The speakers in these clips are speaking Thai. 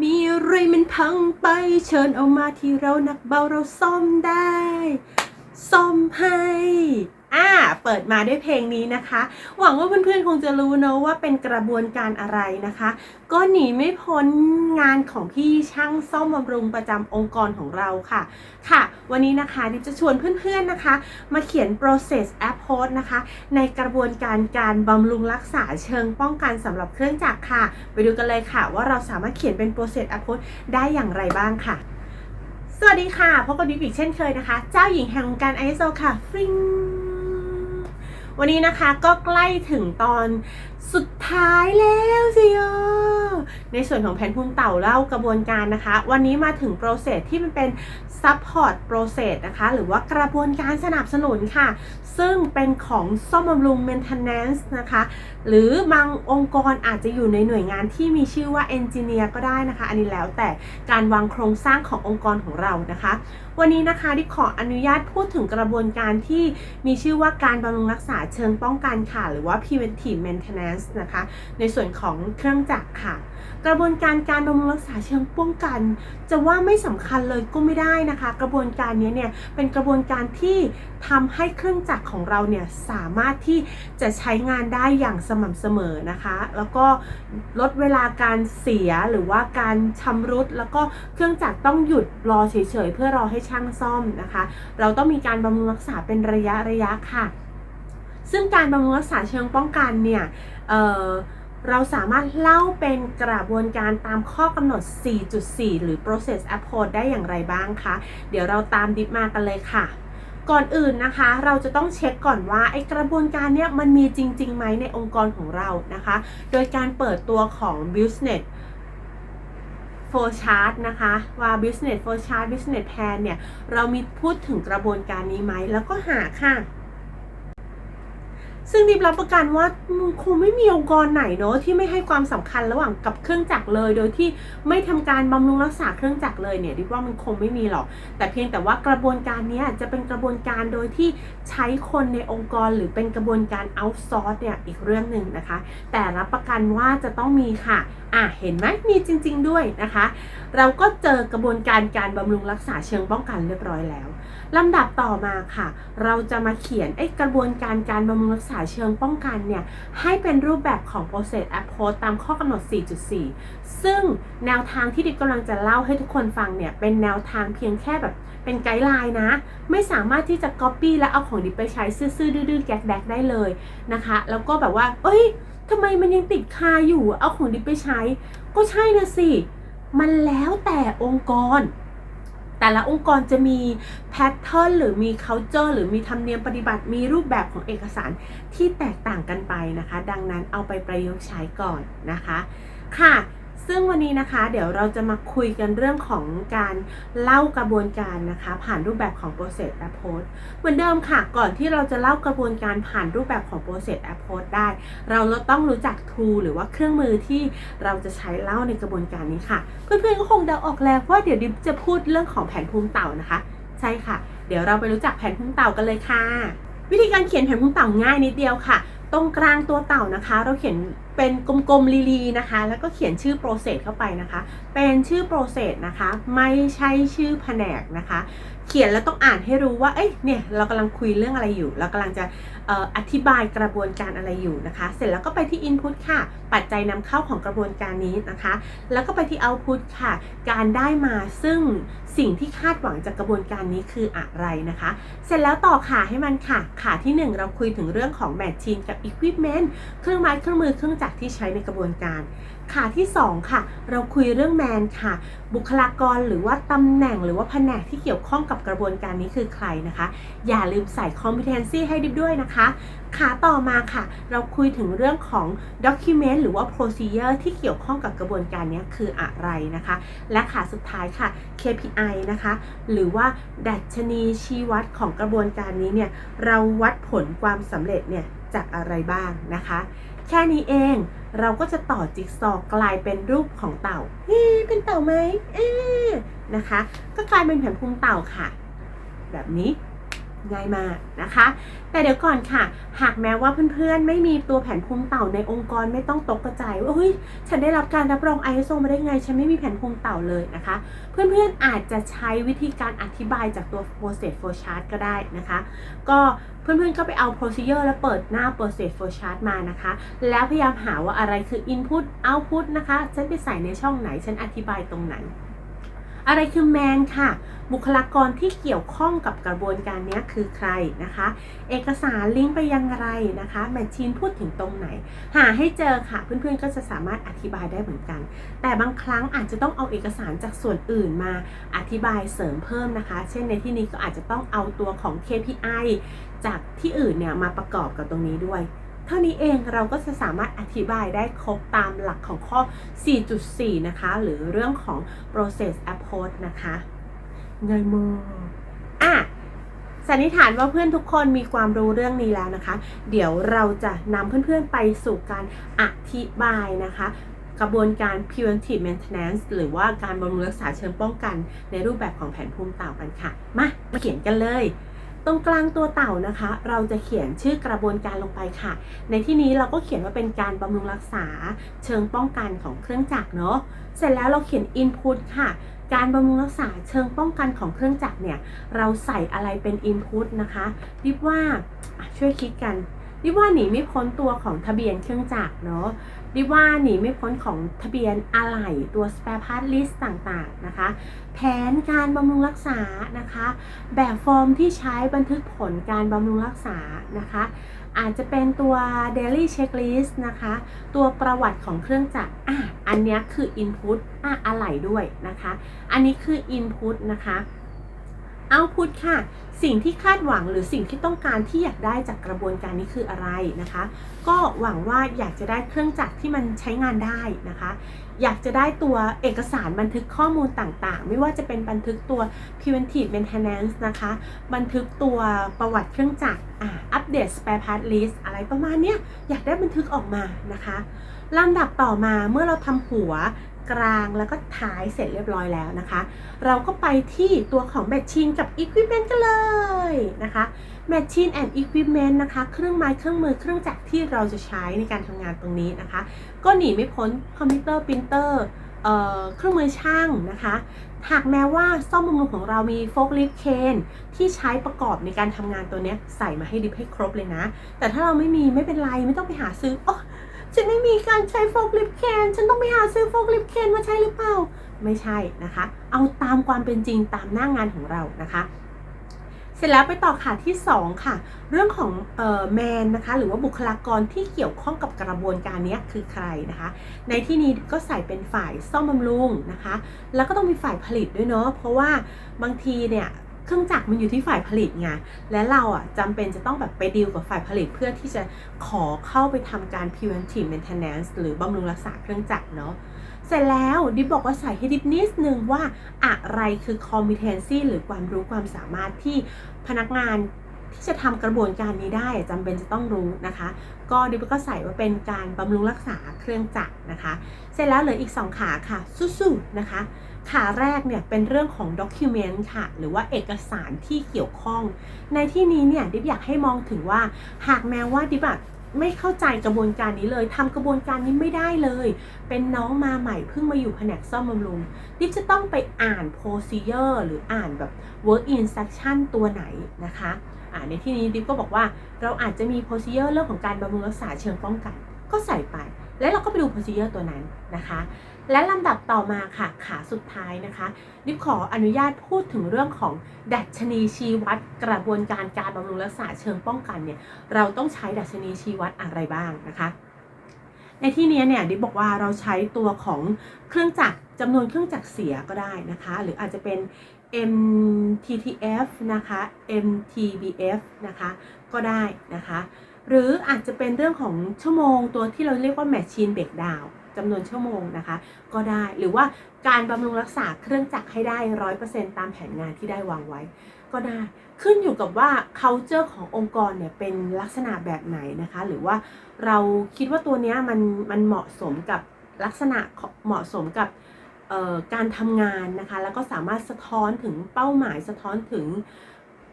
มีอะไรมันพังไปเชิญเอามาที่เรานักเบาเราซ่อมได้ ซ่อมให้ อ่า เปิดมาด้วยเพลงนี้นะคะ หวังว่าเพื่อนๆคงจะรู้เนอะว่าเป็นกระบวนการอะไรนะคะ ก็หนีไม่พ้นงานของพี่ช่างซ่อมบำรุงประจำองค์กรของเราค่ะ ค่ะ วันนี้นะคะดิบจะชวนเพื่อนๆนะคะ มาเขียน process app code นะคะ ในกระบวนการการบำรุงรักษาเชิงป้องกันสำหรับเครื่องจักรค่ะ ไปดูกันเลยค่ะว่าเราสามารถเขียนเป็น process app code ได้อย่างไรบ้างค่ะ สวัสดีค่ะพบกับดิบอีกเช่นเคยนะคะ เจ้าหญิงแห่งวงการ ISO ค่ะฟริง วันนี้นะคะก็ใกล้ถึงตอนสุดท้ายแล้วสิโอในส่วนของแผนภูมิเต่าเล่ากระบวนการนะคะ วันนี้มาถึงโปรเซสที่มันเป็น support process นะคะ หรือว่ากระบวนการสนับสนุนค่ะ ซึ่งเป็นของซ่อมบำรุง maintenance นะคะ หรือบางองค์กรอาจจะอยู่ในหน่วยงานที่มีชื่อว่า engineer ก็ได้นะคะ อันนี้แล้วแต่การวางโครงสร้างขององค์กรของเรานะคะ วันนี้นะคะดิขออนุญาตพูดถึงกระบวนการที่มีชื่อว่าการบำรุงรักษาเชิงป้องกันค่ะ หรือว่า preventive maintenance นะคะ ในส่วนของเครื่องจักรค่ะ กระบวนการการบำรุงรักษาเชิงป้องกัน จะว่าไม่สำคัญเลยก็ไม่ได้นะคะ กระบวนการนี้เนี่ยเป็นกระบวนการที่ทำให้เครื่องจักรของเราเนี่ยสามารถที่จะใช้งานได้อย่างสม่ำเสมอนะคะ แล้วก็ลดเวลาการเสียหรือว่าการชำรุด แล้วก็เครื่องจักรต้องหยุดรอเฉยๆเพื่อรอให้ช่างซ่อมนะคะ เราต้องมีการบำรุงรักษาเป็นระยะระยะค่ะ ซึ่งการบำรุงรักษาเชิงป้องกันเนี่ยเอ่อ เราสามารถเล่าเป็นกระบวนการตามข้อกำหนด 4.4 หรือ process approach ได้อย่างไรบ้างคะ เดี๋ยวเราตามดิฟมากันเลยค่ะ ก่อนอื่นนะคะ เราจะต้องเช็คก่อนว่าไอกระบวนการเนี้ยมันมีจริงๆไหมในองค์กรของเรานะคะ โดยการเปิดตัวของ business flow chart นะคะว่า business flow chart business plan เนี่ย เรามีพูดถึงกระบวนการนี้ไหมแล้วก็หาค่ะ ซึ่งดิบรับประกันว่าคงไม่มีองค์กรไหนเนาะที่ไม่ให้ความสำคัญระหว่างกับเครื่องจักรเลย โดยที่ไม่ทำการบำรุงรักษาเครื่องจักรเลยเนี่ยดิบว่ามันคงไม่มีหรอก แต่เพียงแต่ว่ากระบวนการนี้จะเป็นกระบวนการโดยที่ใช้คนในองค์กรหรือเป็นกระบวนการเอาท์ซอร์สเนี่ยอีกเรื่องหนึ่งนะคะ แต่รับประกันว่าจะต้องมีค่ะ อะเห็นไหมมีจริง ๆ ด้วยนะคะ เราก็เจอกระบวนการการบำรุงรักษาเชิงป้องกันเรียบร้อยแล้วลำดับต่อมาค่ะ เราจะมาเขียนไอ้กระบวนการการบำรุงรักษาเชิงป้องกันเนี่ย ให้เป็นรูปแบบของ process approach ตามข้อกำหนด 4.4 ซึ่งแนวทางที่ดิบกำลังจะเล่าให้ทุกคนฟังเนี่ย เป็นแนวทางเพียงแค่แบบเป็นไกด์ไลน์นะ ไม่สามารถที่จะ copy และเอาของดิบไปใช้ซื่อๆดื้อๆแก๊กๆได้เลยนะคะ แล้วก็แบบว่า เอ้ย ทำไมมันยังติดคาอยู่ เอาของดิบไปใช้ ก็ใช่นะสิ มันแล้วแต่องค์กร แต่ละองค์กรจะมีแพทเทิร์นหรือมี c u เจอร์หรือมีธรรมเนียมปฏิบัติ มีรูปแบบของเอกสารที่แตกต่างกันไปนะคะ ดังนั้นเอาไปประยุกต์ใช้ก่อนนะคะ ค่ะ ซึ่งวันนี้นะคะเดี๋ยวเราจะมาคุยกันเรื่องของการเล่ากระบวนการนะคะ ผ่านรูปแบบของ process approach เหมือนเดิมค่ะก่อนที่เราจะเล่ากระบวนการผ่านรูปแบบของ process approach ได้ เราต้องรู้จัก tool หรือว่าเครื่องมือที่เราจะใช้เล่าในกระบวนการนี้ค่ะ เพื่อนๆก็คงเดาออกแล้วว่าเดี๋ยวดิบจะพูดเรื่องของแผนภูมิเต่านะคะ ใช่ค่ะ เดี๋ยวเราไปรู้จักแผนภูมิเต่ากันเลยค่ะ วิธีการเขียนแผนภูมิเต่าง่ายนิดเดียวค่ะ ตรงกลางตัวเต่านะคะ เราเขียนเป็นกลมๆลีๆนะคะ แล้วก็เขียนชื่อโปรเซสเข้าไปนะคะ เป็นชื่อโปรเซสนะคะ ไม่ใช่ชื่อแผนกนะคะ เขียนแล้วต้องอ่านให้รู้ว่า เอ้ย เนี่ย เรากำลังคุยเรื่องอะไรอยู่ เรากำลังจะอออธิบายกระบวนการอะไรอยู่นะคะ เสร็จแล้วก็ไปที่ input ค่ะ ปัจจัยนำเข้าของกระบวนการนี้นะคะ แล้วก็ไปที่ output ค่ะ การได้มาซึ่งสิ่งที่คาดหวังจากกระบวนการนี้คืออะไรนะคะ เสร็จแล้วต่อขาให้มันค่ะ ขาที่ 1 เราคุยถึงเรื่องของ machine กับ equipment เครื่องไม้เครื่องมือเครื่องจักรที่ใช้ในกระบวนการ ขาที่ 2 ค่ะ เราคุยเรื่อง man ค่ะ บุคลากรหรือว่าตำแหน่งหรือว่าแผนกที่เกี่ยวข้องกับกระบวนการนี้คือใครนะคะ อย่าลืมใส่ competency ให้ดิบด้วยนะคะขาต่อมาค่ะ เราคุยถึงเรื่องของ document หรือว่า procedure ที่เกี่ยวข้องกับกระบวนการนี้คืออะไรนะคะ และขาสุดท้ายค่ะ KPI นะคะ หรือว่าดัชนีชี้วัดของกระบวนการนี้เนี่ยเราวัดผลความสำเร็จเนี่ยจากอะไรบ้างนะคะ ค่นี้เอง เราก็จะต่อจิ๊กซอว์กลายเป็นรูปของเต่าเอ๊เป็นเต่าไหมเอ๊ะนะคะ ก็กลายเป็นแผนภูมิเต่าค่ะ แบบนี้ ง่ายมากนะคะ แต่เดี๋ยวก่อนค่ะ หากแม้ว่าเพื่อนๆ ไม่มีตัวแผนภูมิเต่าในองค์กรไม่ต้องตกกระจายว่าเฮ้ยฉันได้รับการรับรอง ISO มาได้ไง ฉันไม่มีแผนภูมิเต่าเลยนะคะ เพื่อนๆอาจจะใช้วิธีการอธิบายจากตัว process flow chart ก็ได้นะคะ ก็เพื่อนๆก็ไปเอา procedure แล้วเปิดหน้า process flow chart มานะคะ แล้วพยายามหาว่าอะไรคือ input output นะคะ ฉันไปใส่ในช่องไหน ฉันอธิบายตรงไหน อะไรคือ man ค่ะ บุคลากรที่เกี่ยวข้องกับกระบวนการนี้คือใครนะคะ เอกสารลิงก์ไปยังไรนะคะแมชชีนพูดถึงตรงไหน หาให้เจอค่ะ เพื่อนๆก็จะสามารถอธิบายได้เหมือนกัน แต่บางครั้งอาจจะต้องเอาเอกสารจากส่วนอื่นมาอธิบายเสริมเพิ่มนะคะ เช่นในที่นี้ก็อาจจะต้องเอาตัวของ KPI จากที่อื่นเนี่ยมาประกอบกับตรงนี้ด้วยเท่านี้เองเราก็จะสามารถอธิบายได้ครบตามหลักของข้อ 4.4 นะคะ หรือเรื่องของ process approach นะคะ ง่ายมากอะสันนิษฐานว่าเพื่อนทุกคนมีความรู้เรื่องนี้แล้วนะคะ เดี๋ยวเราจะนำเพื่อนๆไปสู่การอธิบายนะคะ กระบวนการ preventive maintenance หรือว่าการบำรุงรักษาเชิงป้องกัน ในรูปแบบของแผนภูมิเต่ากันค่ะ มามาเขียนกันเลย ตรงกลางตัวเต่านะคะ เราจะเขียนชื่อกระบวนการลงไปค่ะ ในที่นี้เราก็เขียนว่าเป็นการบำรุงรักษาเชิงป้องกันของเครื่องจักรเนาะเสร็จแล้วเราเขียน input ค่ะ การบำรุงรักษาเชิงป้องกันของเครื่องจักรเนี่ย เราใส่อะไรเป็น input นะคะริบว่าช่วยคิดกันริบว่าหนีไม่พ้นตัวของทะเบียนเครื่องจักรเนาะริบว่าหนีไม่พ้นของทะเบียนอะไหล่ตัว spare part list ต่างๆนะคะแผนการบำรุงรักษานะคะ แบบฟอร์มที่ใช้บันทึกผลการบำรุงรักษานะคะ อาจจะเป็นตัว daily checklist นะคะ ตัวประวัติของเครื่องจักรอะอันนี้คือ input อะอะไหล่ด้วยนะคะ อันนี้คือ input นะคะ output ค่ะ สิ่งที่คาดหวังหรือสิ่งที่ต้องการที่อยากได้จากกระบวนการนี้คืออะไรนะคะ ก็หวังว่าอยากจะได้เครื่องจักรที่มันใช้งานได้นะคะ อยากจะได้ตัวเอกสารบันทึกข้อมูลต่างๆ ไม่ว่าจะเป็นบันทึกตัว preventive maintenance นะคะ บันทึกตัวประวัติเครื่องจักรอ่าอัปเดต spare part list อะไรประมาณเนี้ยอยากได้บันทึกออกมานะคะลำดับต่อมาเมื่อเราทำหัว กลางแล้วก็ท้ายเสร็จเรียบร้อยแล้วนะคะ เราก็ไปที่ตัวของ Machine กับ Equipment กันเลยนะคะ Machine and Equipment นะคะ เครื่องไม้เครื่องมือเครื่องจักรที่เราจะใช้ในการทำงานตรงนี้นะคะ ก็หนีไม่พ้นคอมพิวเตอร์ปรินเตอร์เครื่องมือช่างนะคะหากแม้ว่าซ่อมบำรุงของเรามีโฟกลิฟเคนที่ใช้ประกอบในการทำงานตัวนี้ใส่มาให้ดิฟให้ครบเลยนะ แต่ถ้าเราไม่มีไม่เป็นไรไม่ต้องไปหาซื้อโอ้ ฉันไม่มีการใช้โฟกลิฟเคนฉันต้องไปหาซื้อโฟกลิฟเคนมาใช้หรือเปล่า ไม่ใช่นะคะ เอาตามความเป็นจริงตามหน้างงานของเรานะคะเสร็จแล้วไปต่อค่ะที่ 2 ค่ะ เรื่องของเอ่อแมนนะคะหรือว่าบุคลากรที่เกี่ยวข้องกับกระบวนการนี้คือใครนะคะ ในที่นี้ก็ใส่เป็นฝ่ายซ่อมบำรุงนะคะ แล้วก็ต้องมีฝ่ายผลิตด้วยเนาะเพราะว่าบางทีเนี่ย เครื่องจักรมันอยู่ที่ฝ่ายผลิตไง และเราอะจำเป็นจะต้องแบบไปดีลกับฝ่ายผลิตเพื่อที่จะขอเข้าไปทำการ preventive maintenance หรือบำรุงรักษาเครื่องจักรเนาะ เสร็จแล้วดิบบอกว่าใส่ให้ดิบนิดนึงว่าอะไรคือ competency หรือความรู้ความสามารถที่พนักงาน ที่จะทำกระบวนการนี้ได้จำเป็นจะต้องรู้นะคะ ก็ดิบก็ใส่ว่าเป็นการบำรุงรักษาเครื่องจักรนะคะ เสร็จแล้วเหลืออีก 2 ขาค่ะสู้ๆนะคะ ขาแรกเนี่ยเป็นเรื่องของด็อกิวเมนต์ค่ะ หรือว่าเอกสารที่เกี่ยวข้อง ในที่นี้เนี่ยดิบอยากให้มองถึงว่าหากแม้ว่าดิบ ไม่เข้าใจกระบวนการนี้เลยทำกระบวนการนี้ไม่ได้เลย เป็นน้องมาใหม่เพิ่งมาอยู่แผนกซ่อมบำรุงดิบจะต้องไปอ่าน procedure หรืออ่านแบบ work instruction ตัวไหนนะคะอ่าในที่นี้ดิบก็บอกว่าเราอาจจะมี procedure เรื่องของการบำรุงรักษาเชิงป้องกัน ก็ใส่ไป แล้วเราก็ไปดู procedure ตัวนั้นนะคะ และลำดับต่อมาค่ะขาสุดท้ายนะคะดิบขออนุญาตพูดถึงเรื่องของดัชนีชี้วัดกระบวนการการบำรุงรักษาเชิงป้องกันเนี่ยเราต้องใช้ดัชนีชี้วัดอะไรบ้างนะคะ ในที่นี้เนี่ยดิบบอกว่าเราใช้ตัวของเครื่องจักรจำนวนเครื่องจักรเสียก็ได้นะคะ หรืออาจจะเป็น MTTF นะคะ MTBF นะคะก็ได้นะคะ หรืออาจจะเป็นเรื่องของชั่วโมงตัวที่เราเรียกว่า Machine Breakdown จำนวนชั่วโมงนะคะ ก็ได้หรือว่าการบำรุงรักษาเครื่องจักรให้ได้ร้อยเปอร์เซ็นตามแผนงานที่ได้วางไว้ ก็ได้ขึ้นอยู่กับว่า culture ขององค์กรเนี่ยเป็นลักษณะแบบไหนนะคะ หรือว่าเราคิดว่าตัวเนี้ยมันมันเหมาะสมกับลักษณะเหมาะสมกับการทำงานนะคะ แล้วก็สามารถสะท้อนถึงเป้าหมายสะท้อนถึง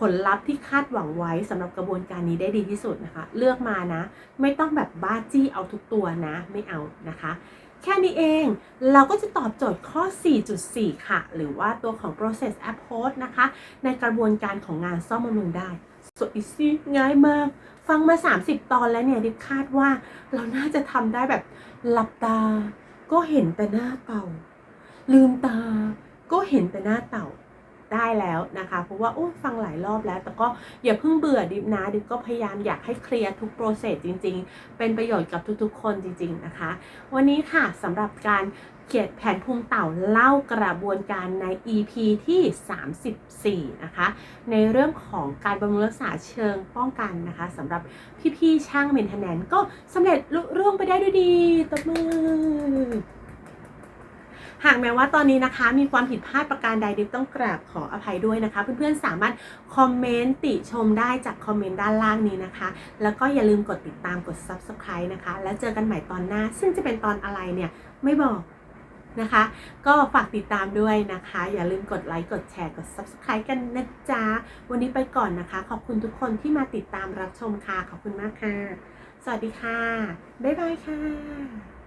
ผลลัพธ์ที่คาดหวังไว้สำหรับกระบวนการนี้ได้ดีที่สุดนะคะ เลือกมานะ ไม่ต้องแบบบ้าจี้เอาทุกตัวนะ ไม่เอานะคะ แค่นี้เองเราก็จะตอบโจทย์ข้อ 4.4 ค่ะ หรือว่าตัวของ process approach นะคะ ในกระบวนการของงานซ่อมบำรุงได้ so easy ง่ายมาก ฟังมา 30 ตอนแล้วเนี่ยดิคาดว่าเราน่าจะทำได้แบบหลับตา ก็เห็นแต่หน้าเต่า ลืมตา ก็เห็นแต่หน้าเต่า ได้แล้วนะคะ เพราะว่าโอ้ฟังหลายรอบแล้ว แต่ก็อย่าเพิ่งเบื่อดิบนะดิบก็พยายามอยากให้เคลียร์ทุกโปรเซสจริง ๆ เป็นประโยชน์กับทุกๆ คนจริง ๆนะคะ วันนี้ค่ะสำหรับการเขียนแผนภูมิเต่าเล่ากระบวนการใน EP ที่ 34 นะคะ ในเรื่องของการบำรุงรักษาเชิงป้องกันนะคะสำหรับพี่ๆช่างเมนเทนแนนก็สำเร็จลุล่วงไปได้ด้วยดีตบมือ หากแม้ว่าตอนนี้นะคะ มีความผิดพลาดประการใดดิบต้องกราบขออภัยด้วยนะคะ เพื่อนๆสามารถคอมเมนต์ติชมได้จากคอมเมนต์ด้านล่างนี้นะคะ แล้วก็อย่าลืมกดติดตามกด Subscribe นะคะ แล้วเจอกันใหม่ตอนหน้า ซึ่งจะเป็นตอนอะไรเนี่ยไม่บอกนะคะ ก็ฝากติดตามด้วยนะคะ อย่าลืมกดไลค์กดแชร์กด Subscribe กันนะจ๊ะ วันนี้ไปก่อนนะคะ ขอบคุณทุกคนที่มาติดตามรับชมค่ะ ขอบคุณมากค่ะ สวัสดีค่ะ บ๊ายบายค่ะ